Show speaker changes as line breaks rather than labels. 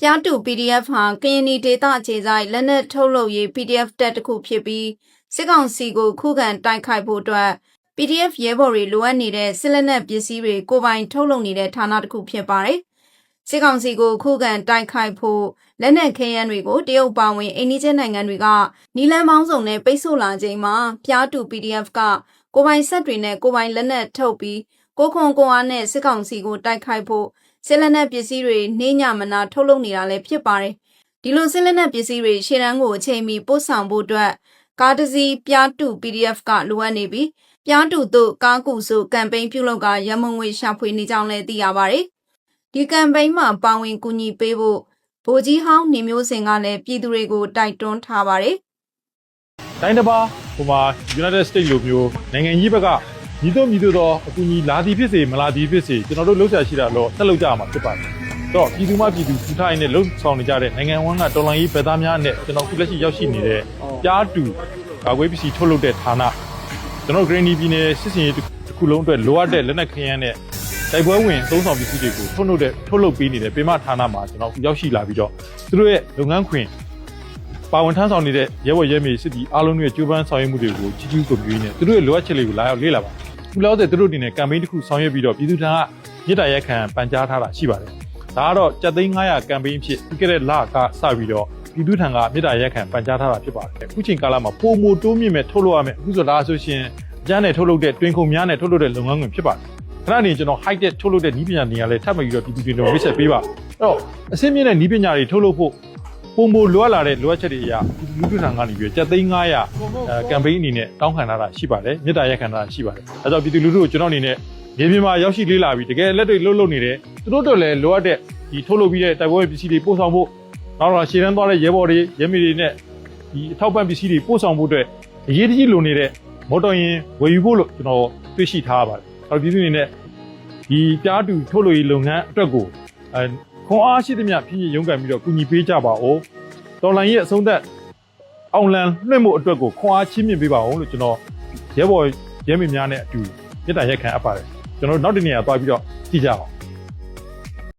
ပြားတူ PDF ဟာကရင်နီဒေသအခြေစိုက်လက်နက်ထုတ်လုပ်ရေး PDF တက်တစ်ခုဖြစ်ပြီးစစ်ကောင်စီကိုခုခံတိုက်ခိုက်ဖို့အတွက် PDF ရဲဘော်တွေလိုအပ်နေတဲ့စစ်လက်နက်ပစ္စည်းတွေကိုယ်ပိုင်ထုတ်လုပ်နေတဲ့ဌာနတစ်ခုဖြစ်ပါတယ်။စစ်ကောင်စီကိုခုခံတိုက်ခိုက်ဖို့လက်နက်ခဲယမ်းတွေကိုတရုတ်ပါဝင်အိန္ဒိယနိုင်ငံတွေကနီလန်းပေါင်းစုံနဲ့ပိတ်ဆို့လာချိန်မှာပြားတူ PDF ကကိုယ်ပိုင်ဆက်တွေနဲ့ကိုယ်ပိုင်လက်နက်ထုတ်ပြီး ကိုခွန်ကိုအားနဲ့စစ်ကောင်စီကိုတိုက်ခိုက်ဖို့စစ်လက်နက်ပစ္စည်းတွေနှင်းညမနာထုတ်လုပ်နေတာလည်းဖြစ်ပါတယ်။ဒီလိုစစ်လက်နက်ပစ္စည်းတွေရှေ့တန်းကိုအချိန်မီပို့ဆောင်ဖို့အတွက်ကားတစ်စီးပြားတူ PDF ကလိုအပ်နေပြီးပြားတူတို့ကားကူစုကမ်ပိန်းပြုလုပ်ကရမုံငွေရှာဖွေနေကြောင်းလည်းသိရပါတယ်။ဒီကမ်ပိန်းမှာပါဝင်ကူညီပေးဖို့ဗိုလ်ကြီးဟောင်းနေမျိုးစင်ကလည်းပြည်သူတွေကိုတိုက်တွန်းထားပါတယ်။
တိုင်းတစ်ပါးဟိုမှာ United States လိုမျိုးနိုင်ငံကြီးဘက်က ညီတို့ညီတို့တော့အကူညီလာသည်ဖြစ်စေမလာသည်ဖြစ်စေကျွန်တော်တို့လှုပ်ရှားရှိတာတော့ဆက်လုပ်ကြရမှာဖြစ်ပါတယ်။တော့ပြည်သူမှပြည်သူထူထိုင်နဲ့လှုပ်ဆောင်နေကြတဲ့နိုင်ငံဝန်ကတော်လှန်ရေးဗေဒများနဲ့ကျွန်တော်ခုလက်ရှိရောက်ရှိနေတဲ့ကြားတူကာကွယ်ပစ္စည်းထုတ်လုပ်တဲ့ဌာနကျွန်တော် Green ပြည်နယ်စစ်စင်ရေးတစ်ခုလုံးအတွက်လိုအပ်တဲ့လက်နက်ခဲယမ်းနဲ့တိုက်ပွဲဝင်သုံးဆောင်ပစ္စည်းတွေကိုထုတ်လုပ်တဲ့ထုတ်လုပ်ပေးနေတဲ့ပြည်မဌာနမှာကျွန်တော်ရောက်ရှိလာပြီးတော့သူတို့ရဲ့လုပ်ငန်းခွင်ပါဝင်ထမ်းဆောင်နေတဲ့ရဲဘော်ရဲမေစစ်တီအားလုံးရဲ့ကြိုးပမ်းဆောင်ရွက်မှုတွေကိုကြီးကျူးကုန်ပြီးနေသူတို့ရဲ့လိုအပ်ချက်တွေကိုလာရောက်လေ့လာပါ ခုလောက်တဲ့သူတို့အနေနဲ့ကမ်ပိန်းတစ်ခုဆောင်ရွက်ပြီးတော့ပြည်သူထံကမြစ်တာရက်ခံပန်ကြားထားတာရှိပါတယ်ဒါကတော့ကြက်သိန်း900ကမ်ပိန်းအဖြစ်ပြီးခဲ့တဲ့လကစပြီးတော့ပြည်သူထံကမြစ်တာရက်ခံပန်ကြားထားတာဖြစ်ပါတယ်အခုချိန်ကာလမှာပုံမတိုးမြင့်မဲ့ထုတ်လုပ်ရမယ်အခုဆိုဒါဆိုရှင်အကျန်းနဲ့ထုတ်လုပ်တဲ့တွင်ခုံများနဲ့ထုတ်လုပ်တဲ့လုပ်ငန်းခွင်ဖြစ်ပါတယ်ခဏနေကျွန်တော် high tech ထုတ်လုပ်တဲ့နည်းပညာနေရာလဲထပ်မပြီးတော့ပြည်သူတွေတော့မိတ်ဆက်ပေးပါအဲ့တော့အစင်းမြင့်တဲ့နည်းပညာတွေထုတ်လုပ်ဖို့ ပုံမလိုအပ်လာတဲ့လိုအပ်ချက်တွေအရလူထုထံကနေပြီးတော့ကျပ်သိန်း900အဲကမ်ပိန်းအနေနဲ့တောင်းခံထားတာရှိပါတယ်မြစ်တာရက်ခံထားတာရှိပါတယ်အဲကြောင့်ပြည်သူလူထုကိုကျွန်တော်အနေနဲ့မြေပြင်မှာရောက်ရှိလေးလာပြီးတကယ်လက်တွေလှုပ်လှုပ်နေတယ်သူတို့တို့လည်းလိုအပ်တဲ့ဒီထုတ်လုပ်ပြီးတဲ့တိုက်ပွဲပစ္စည်းတွေပို့ဆောင်ဖို့နောက်တော့ရှေ့တန်းသွားတဲ့ရဲဘော်တွေရဲမေတွေနဲ့ဒီအထောက်ပံ့ပစ္စည်းတွေပို့ဆောင်ဖို့အတွက်အရေးတကြီးလိုနေတဲ့မော်တော်ယာဉ်ဝယ်ယူဖို့လို့ကျွန်တော်တွေ့ရှိထားပါတယ်အဲပြည်သူအနေနဲ့ဒီပြားတူထုတ်လုပ်ရေးလုပ်ငန်းအတွက်ကိုအဲ ခွန်အားရှိသမျှဖြစ်ဖြစ်ရုန်းကန်ပြီးတော့ကူညီပေးကြပါဦးတော်လိုင်းရဲ့အဆုံးသက်အောင်လံလွှင့်မှုအတွက်ကိုခွန်အားချင်းမြင့်ပေးပါအောင်လို့ကျွန်တော်ရဲဘော်ရဲမေများနဲ့အတူမြစ်တာရက်ခံအပ်ပါတယ်ကျွန်တော်တို့နောက်တစ်နေရာသွားပြီးတော့ကြည့်ကြအောင်